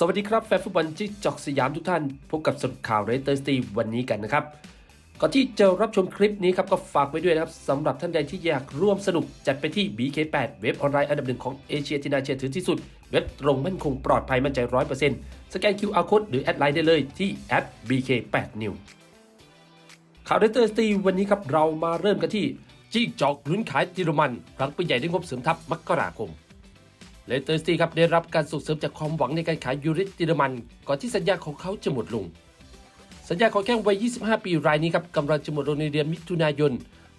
สวัสดีครับแฟนฟุตบอลที่จอกสยามทุกท่าน พบกับสรุปข่าวเรเตอร์สตีวันนี้กันนะครับ ก่อนที่จะรับชมคลิปนี้ครับ ก็ฝากไว้ด้วยนะครับสำหรับท่านใดที่อยากร่วมสนุกจัดไปที่ BK8 เว็บออนไลน์อันดับหนึ่งของเอเชียที่น่าเชื่อถือที่สุด เว็บตรงมั่นคงปลอดภัยมั่นใจ100%สแกน QR code หรือแอดไลน์ได้เลยที่ @bk8new ข่าวเรเตอร์สตีวันนี้ครับเรามาเริ่มกันที่จี้จอกลุ้นขายจิรมันครั้งปีใหญ่ได้งบเสริมทัพมกราคม เลสเตอร์ซิตี้ครับได้รับการส่งเสริมจากความหวังในการขายยูริสติรมัน ก่อนที่สัญญาของเขาจะหมดลง สัญญาของแข้งวัย 25 ปีรายนี้ครับกำลังจะหมดลงในเดือนมิถุนายน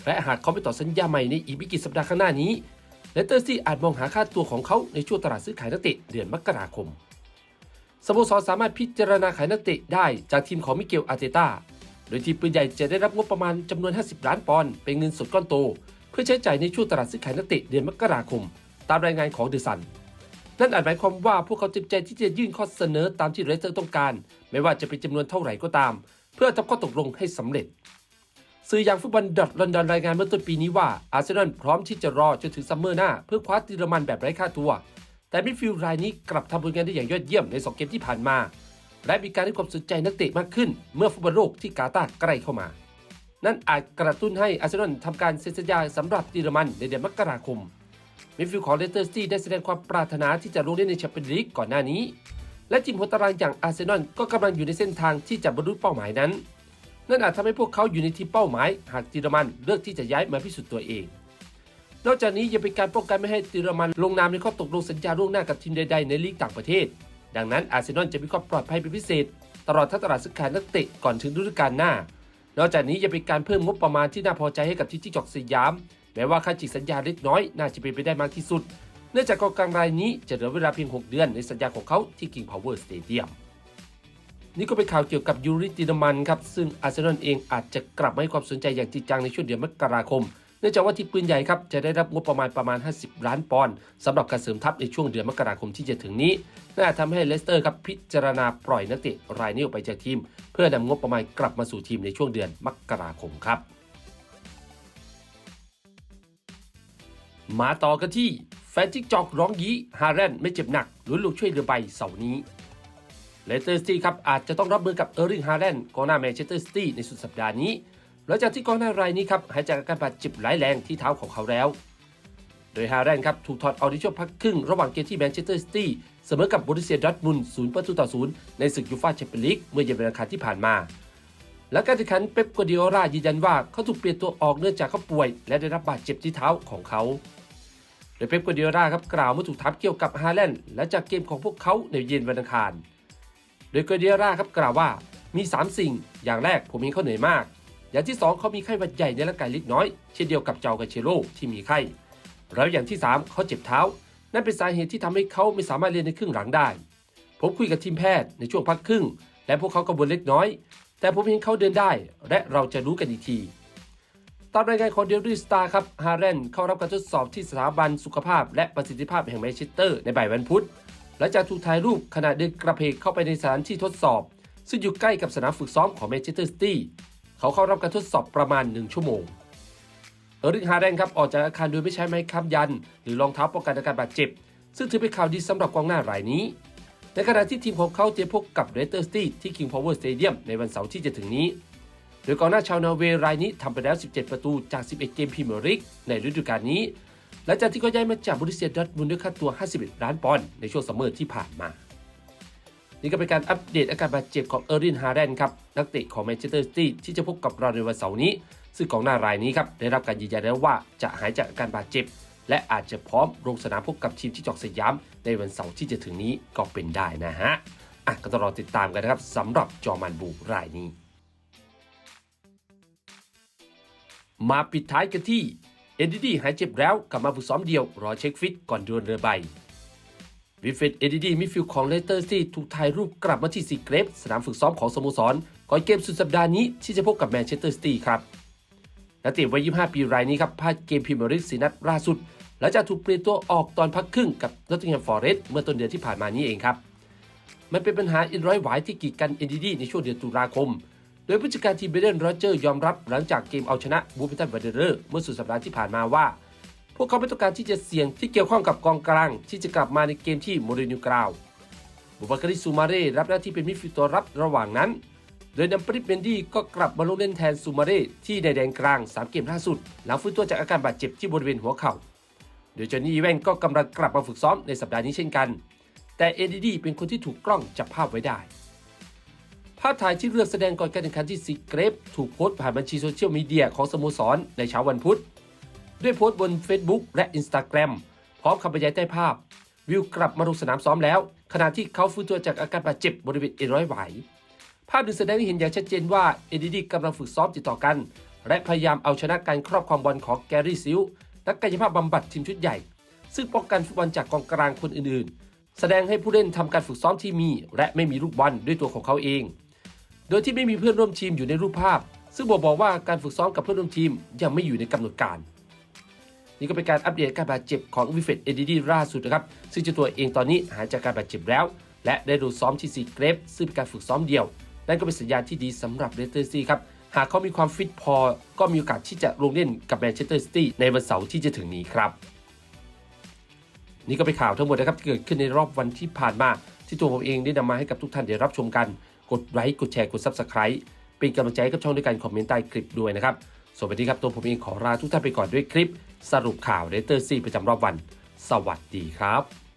และหากเขาไม่ต่อสัญญาใหม่ในอีกไม่กี่สัปดาห์ข้างหน้านี้เลสเตอร์ซิตี้อาจมองหาค่าตัวของเขาในช่วงตลาดซื้อขายนักเตะเดือนมกราคมสโมสรสามารถพิจารณาขายนักเตะได้จากทีมของมิเกลอาร์เตต้าโดยทีมปืนใหญ่จะได้รับงบประมาณจำนวน 50 ล้านปอนด์เป็นเงินสดก้อนโต เพื่อใช้จ่ายในช่วงตลาดซื้อขายนักเตะเดือนมกราคม ตามรายงานของเดอะซัน นั่นอาจหมายความว่าพวกเขาเต็มใจที่จะยื่นข้อเสนอตามที่เรสเตอร์ต้องการ ไม่ว่าจะเป็นจำนวนเท่าไหร่ก็ตาม เพื่อทำข้อตกลงให้สำเร็จ สื่ออย่างฟุตบอลดอทลอนดอนรายงานเมื่อต้นปีนี้ว่าอาร์เซนอลพร้อมที่จะรอจนถึงซัมเมอร์หน้า เพื่อคว้าติรมันแบบไร้ค่าตัว แต่มิดฟิลด์รายนี้กลับทำผลงานได้อย่างยอดเยี่ยมใน2เกมที่ผ่านมา และมีการให้ความสนใจนักเตะมากขึ้น เมื่อฟุตบอลโลกที่กาตาร์ใกล้เข้ามา นั่นอาจกระตุ้นให้อาร์เซนอลทำการเซ็นสัญญาสำหรับติรมันในเดือนมกราคม มิดฟิลด์ของเลสเตอร์ซิตี้ได้แสดงความปรารถนาที่จะลงเล่นในแชมเปี้ยนลีกก่อนหน้านี้ และทีมหัวตารางอย่างอาร์เซนอลก็กำลังอยู่ในเส้นทางที่จะบรรลุเป้าหมายนั้น นั่นอาจทำให้พวกเขาอยู่ในทีมเป้าหมาย หากติรมันเลือกที่จะย้ายมาพิสูจน์ตัวเอง นอกจากนี้ยังเป็นการป้องกันไม่ให้ติรมันลงนามในข้อตกลงสัญญาล่วงหน้ากับทีมใด ๆ ในลีกต่างประเทศ ดังนั้นอาร์เซนอลจะมีความปลอดภัยเป็นพิเศษ ตลอดทั้งตลาดซื้อขายนักเตะก่อนถึงฤดูกาลหน้า นอกจากนี้ยังเป็นการเพิ่มงบประมาณที่น่าพอใจให้กับทีมที่จอกสยาม แม้ว่าค่าจิกสัญญาเล็กน้อยน่าจะเป็นไปได้มากที่สุด เนื่องจากกองกลางรายนี้จะเหลือเวลาเพียง 6 เดือนในสัญญาของเขาที่ King Power Stadium นี่ก็เป็นข่าวเกี่ยวกับยูริตินมันครับ ซึ่งอาร์เซนอลเองอาจจะกลับมาให้ความสนใจอย่างจริงจังในช่วงเดือนมกราคม เนื่องจากว่าที่ปืนใหญ่ครับจะได้รับงบประมาณประมาณ 50 ล้านปอนด์สำหรับการเสริมทัพในช่วงเดือนมกราคมที่จะถึงนี้น่าทำให้เลสเตอร์ครับพิจารณาปล่อยนักเตะรายนี้ออกไปจากทีม เพื่อนำงบประมาณกลับมาสู่ทีมในช่วงเดือนมกราคมครับ มาต่อกันที่แฟนจิกจอกร้องยี้ฮาแรนไม่เจ็บหนักลุ้นลูกช่วยเรือใบเสาร์นี้เลสเตอร์ซิตี้ครับอาจจะต้องรับมือกับเออร์ริงฮาแรนกองหน้าแมนเชสเตอร์ซิตี้ในสุดสัปดาห์นี้หลังจากที่กองหน้ารายนี้ครับหายจากอาการบาดเจ็บร้ายแรงที่เท้าของเขาแล้ว โดยฮาแรนครับถูกถอดออกในช่วงพักครึ่งระหว่างเกมที่แมนเชสเตอร์ซิตี้เสมอกับบรูเซียดอร์ทมุนศูนย์ประตูต่อศูนย์ในศึกยูฟ่าแชมเปี้ยนลีกเมื่อเย็นวันอังคารที่ผ่านมาและการแข่งขันเป๊ปกัวดิโอรายืนยันว่าเขาถูกเปลี่ยนตัวออกเนื่องจากเขาป่วย และได้รับบาดเจ็บที่เท้าของเขา โดยเป๊ปกัวดิโอราครับกล่าวเมื่อถูกถามเกี่ยวกับฮาแลนด์และจากเกมของพวกเขาในเย็นวันอังคาร โดยกัวดิโอราครับกล่าวว่ามี 3 สิ่ง อย่างแรกผมเห็นเขาเหนื่อยมาก อย่างที่ 2 เขามีไข้หวัดใหญ่ในร่างกายเล็กน้อย เช่นเดียวกับเจ้ากาเชโรที่มีไข้ แล้วอย่างที่ 3 เขาเจ็บเท้า นั่นเป็นสาเหตุที่ทำให้เขาไม่สามารถเล่นในครึ่งหลังได้ ผมคุยกับทีมแพทย์ในช่วงพักครึ่ง และพวกเขากังวลเล็กน้อย แต่ผมเห็นเขาเดินได้ และเราจะรู้กันอีกที ตามรายงานของเดลี่สตาร์ครับฮาร์เรนเข้ารับการทดสอบที่สถาบันสุขภาพ และประสิทธิภาพแห่งแมนเชสเตอร์ในบ่ายวันพุธหลังจากถูกถ่ายรูปขณะเดินกระเพกเข้าไปในสถานที่ทดสอบ ซึ่งอยู่ใกล้กับสนามฝึกซ้อมของแมนเชสเตอร์ซิตี้เขาเข้ารับการทดสอบประมาณ 1 ชั่วโมงเออริกฮาร์เรนครับออกจากอาคารโดยไม่ใช้ไม้ค้ำยัน หรือรองเท้าป้องกันอาการบาดเจ็บ ซึ่งถือเป็นข่าวดีสำหรับกองหน้ารายนี้ในขณะที่ทีมของเขาเตรียมพบกับเรสเตอร์ซิตี้ที่ King Power Stadium ในวันเสาร์ที่จะถึงนี้ โดยกองหน้าชาวนอร์เวย์รายนี้ทำไปแล้ว 17 ประตูจาก 11 เกมพรีเมียร์ลีกในฤดูกาลนี้ หลังจากที่เขาย้ายมาจากบรูเซียดอร์ทมุนด้วยค่าตัว 51 ล้านปอนด์ในช่วงซัมเมอร์ที่ผ่านมา นี่ก็เป็นการอัปเดตอาการบาดเจ็บของเออร์รินฮาร์แรนครับนักเตะของแมนเชสเตอร์ซิตี้ที่จะพบกับเราในวันเสาร์นี้ ซึ่งกองหน้ารายนี้ครับได้รับการยืนยันแล้วว่าจะหายจากอาการบาดเจ็บ และอาจจะพร้อมลงสนามพบกับทีมที่จอกสยาม ในวันเสาร์ที่จะถึงนี้ก็เป็นได้นะฮะอะก็ต้องรอติดตามกันนะครับสำหรับจอมันบูรายนี้ มาปิดท้ายกันที่เอ็นดีดีหายเจ็บแล้วกลับมาฝึกซ้อมเดียว รอเช็คฟิตก่อนดวลเรือใบวิฟเฟตเอดีดีมิฟิลของเลสเตอร์ซีถูกถ่ายรูปกลับมาที่ซีเกรฟสนามฝึกซ้อมของสโมสรก่อนเกมสุดสัปดาห์นี้ที่จะพบกับแมนเชสเตอร์ซิตี้ครับนักเตะวัย 25 ปีรายนี้ครับพลาดเกมพรีเมียร์ลีกสีนัดล่าสุดหลังจากถูกเปลี่ยนตัวออกตอนพักครึ่งกับนอตติงแฮมฟอร์เรสต์เมื่อต้นเดือนที่ผ่านมานี้เองครับมันเป็นปัญหาอินร้อยหวายที่กีดกันเอ็นดีดีในช่วงเดือนตุลาคม ดยผู้จัดการทีมเบเดนโรเจอร์ยอมรับหลังจากเกมเอาชนะบูฟเฟตันวันเดอร์เมื่อสุดสัปดาห์ที่ผ่านมาว่า พวกเขาไม่ต้องการที่จะเสี่ยงที่เกี่ยวข้องกับกองกลาง ที่จะกลับมาในเกมที่โมเรนิวกราวบุบาการิซูมาเร่รับหน้าที่เป็นมิดฟิลด์ตัวรับระหว่างนั้น โดยนำปริปเบนดี้ก็กลับมาลงเล่นแทนซูมาเร่ที่ในแดนกลาง 3 เกมล่าสุด หลังฟื้นตัวจากอาการบาดเจ็บที่บริเวณหัวเข่าโดยจอห์นนี่อีแวนก็กำลังกลับมาฝึกซ้อมในสัปดาห์นี้เช่นกัน แต่เอดีดีเป็นคนที่ถูกกล้องจับภาพไว้ได้ ภาพถ่ายที่เลือกแสดงก่อนการแข่งขันที่ซีเกรฟถูกโพสต์ผ่านบัญชีโซเชียลมีเดียของสโมสรในเช้าวันพุธ ด้วยโพสต์บน Facebook และ Instagram พร้อมคำบรรยายใต้ภาพ วิวกลับมาลงสนามซ้อมแล้ว ขณะที่เขาฟื้นตัวจากอาการบาดเจ็บบริเวณเอ็นร้อยไหว ภาพดึงแสดงให้เห็นอย่างชัดเจนว่าเอดีดีกำลังฝึกซ้อมติดต่อกัน และพยายามเอาชนะการครอบครองบอลของแกรี่ซิลนักกายภาพบำบัดทีมชุดใหญ่ ซึ่งป้องกันฟุตบอลจากกองกลางคนอื่นๆ แสดงให้ผู้เล่นทำการฝึกซ้อมที่มี และไม่มีลูกบอลด้วยตัวของเขาเอง โดยที่ไม่มีเพื่อนร่วมทีมอยู่ในรูปภาพ ซึ่งบอกบอกว่าการฝึกซ้อมกับเพื่อนร่วมทีมยังไม่อยู่ในกำหนดการ นี่ก็เป็นการอัปเดตการบาดเจ็บของวิเฟตเอดีดีล่าสุดนะครับ ซึ่งเจ้าตัวเองตอนนี้หายจากการบาดเจ็บแล้ว และได้ดูซ้อมที่ซีเกรฟซึ่งเป็นการฝึกซ้อมเดียว นั่นก็เป็นสัญญาณที่ดีสำหรับเลสเตอร์ซีครับหากเขามีความฟิตพอ ก็มีโอกาสที่จะลงเล่นกับแมนเชสเตอร์ซิตี้ในวันเสาร์ที่จะถึงนี้ครับ นี่ก็เป็นข่าวทั้งหมดนะครับที่เกิดขึ้นในรอบวันที่ผ่านมา ที่ตัวผมเองได้นำมาให้กับทุกท่านได้รับชมกัน กดไลค์กดแชร์กด Subscribe เป็นกำลังใจให้กับช่องด้วยการคอมเมนต์ใต้คลิปด้วยนะครับสวัสดีครับตัวผมเองขอลาทุกท่านไปก่อนด้วยคลิป สรุปข่าวเรเตอร์ซีประจำรอบวัน สวัสดีครับ